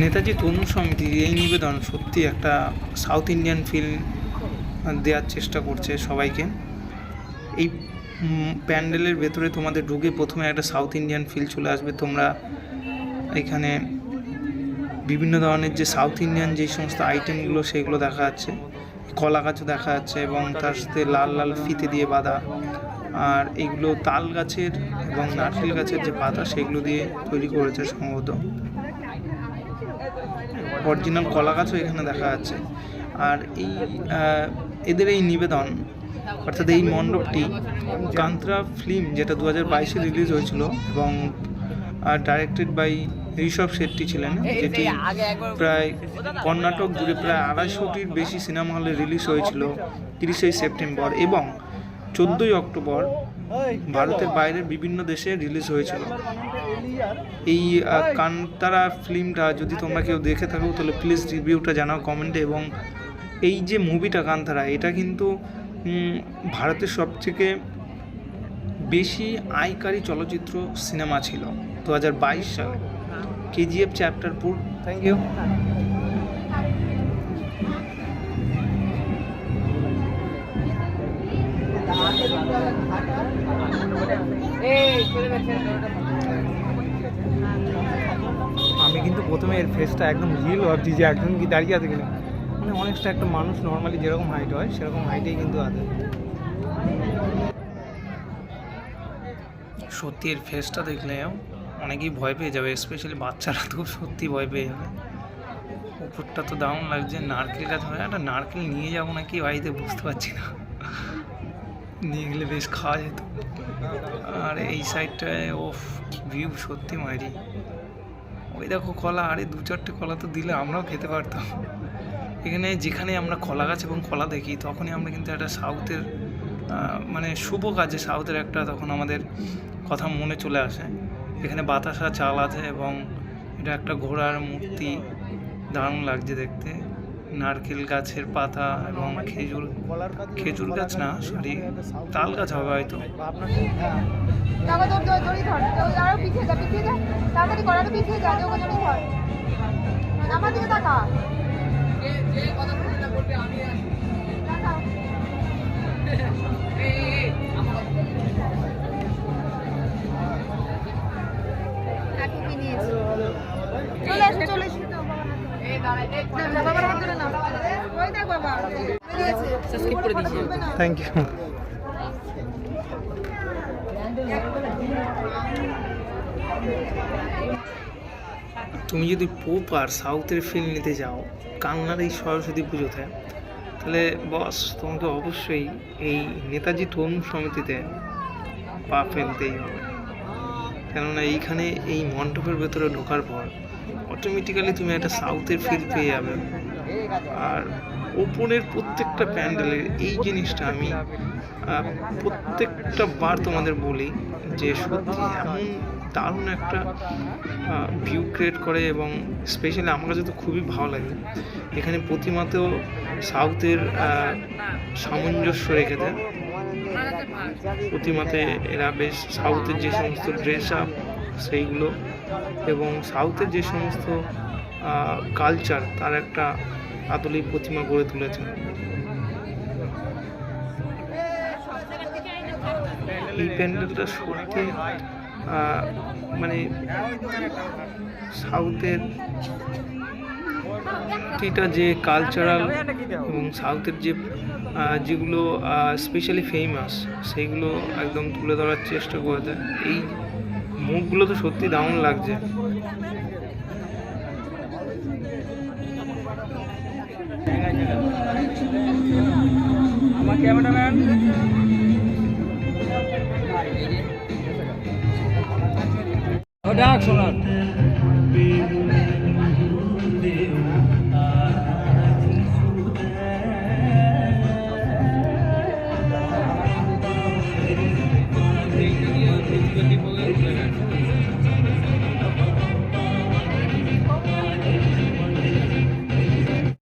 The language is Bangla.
নেতাজি তরুণ সমিতি এই নিবেদন সত্যি একটা সাউথ ইন্ডিয়ান ফিল্ম দেওয়ার চেষ্টা করছে সবাইকে। এই প্যান্ডেলের ভেতরে তোমাদের ঢুকে প্রথমে একটা সাউথ ইন্ডিয়ান ফিল চলে আসবে। তোমরা এখানে বিভিন্ন ধরনের যে সাউথ ইন্ডিয়ান যে সমস্ত আইটেমগুলো সেগুলো দেখা যাচ্ছে। কলা গাছও দেখা যাচ্ছে এবং তার সাথে লাল লাল ফিতে দিয়ে বাঁধা। আর এগুলো তাল গাছের এবং নারকেল গাছের যে পাতা, সেগুলো দিয়ে তৈরি করেছে সম্ভবত। অরিজিনাল কলা গাছও এখানে দেখা যাচ্ছে। আর এই এদের এই নিবেদন, অর্থাৎ এই মণ্ডপটি কান্ত্রা ফিল্ম যেটা দু হাজার বাইশে রিলিজ হয়েছিল এবং ডাইরেক্টেড বাই ঋষভ শেট্টি ছিলেন যেটি প্রায় কর্ণাটক জুড়ে প্রায় আড়াইশোটির বেশি সিনেমা হলে রিলিজ হয়েছিল তিরিশে সেপ্টেম্বর এবং চোদ্দোই অক্টোবর ভারতের বাইরের বিভিন্ন দেশে রিলিজ হয়েছিল। এই কান্তারা ফিল্মটা যদি তোমরা কেউ দেখে থাকো তাহলে প্লিজ রিভিউটা জানাও কমেন্টে এবং এই যে মুভিটা কান্তারা এটা কিন্তু ভারতের সবথেকে বেশি আয়কারী চলচ্চিত্র সিনেমা ছিল দু হাজার বাইশ সালে। KGF chapter four thank you আমি কিন্তু প্রথমে এর ফেসটা একদম রিয়েল ভাবছি যে একজন কি দাঁড়িয়ে আছে কিনা। মানে অনেকটা একটা মানুষ নর্মালি যেরকম হাইট হয় সেরকম হাইটেই কিন্তু আছে। সত্যি এর ফেসটা দেখলে অনেকেই ভয় পেয়ে যাবে স্পেশালি বাচ্চারা তো সত্যি ভয় পেয়ে যাবে। উপরটা তো দারুণ লাগছে নারকেল গাছ হয় একটা নারকেল নিয়ে যাব নাকি? বাড়িতে বুঝতে পারছি না। নিয়ে গেলে বেশ খাওয়া যেত। আর এই সাইডটায় ও ভিউ সত্যি মারি ওই দেখো কলা, আরে দু চারটে কলা তো দিলে আমরাও খেতে পারতাম। এখানে যেখানে আমরা কলা গাছ এবং কলা দেখি, তখনই আমরা কিন্তু একটা সাউথের মানে শুভ কাজে সাউথের একটা তখন আমাদের কথা মনে চলে আসে। এখানে বাতাসা চাল আছে এবং এটা একটা ঘোড়ার মূর্তি। দারুণ লাগছে দেখতে। নারকেল গাছের পাতা এবং খেজুর খেজুর গাছ না, সরি, তাল গাছ হবে হয়তো। তোর দড়ি থ্যাংক ইউ তুমি যদি প্রপার সাউথের ফিল্ম নিতে যাও কান্নার এই সরস্বতী পুজোতে তাহলে বস তোমাকে অবশ্যই এই নেতাজি তরুণ সমিতিতে পা ফেলতেই হবে। কেননা এইখানে এই মণ্ডপের ভেতরে ঢোকার পর অটোমেটিক্যালি তুমি একটা সাউথের ফিল পেয়ে যাবে। আর ওপরের প্রত্যেকটা প্যান্ডেলের এই জিনিসটা আমি প্রত্যেকটা বার তোমাদের বলি যে সত্যি এমন দারুণ একটা ভিউ ক্রিয়েট করে এবং স্পেশালি আমার কাছে তো খুবই ভালো লাগে। এখানে প্রতিমাতেও সাউথের সামঞ্জস্য রেখে দেয়। প্রতিমাতে এরা বেশ সাউথের যে সমস্ত ড্রেস আপ সেইগুলো এবং সাউথের যে সমস্ত কালচার তার একটা আদলি প্রতিমা গড়ে তুলেছে এই প্যান্ডেলটা সত্যি মানে সাউথের প্রতিটা যে কালচারাল এবং সাউথের যে যেগুলো স্পেশালি ফেমাস সেইগুলো একদম তুলে ধরার চেষ্টা করেছে। এই মুখগুলো তো সত্যি দারুণ লাগছে। আমার ক্যামেরাম্যান ডাক শোনার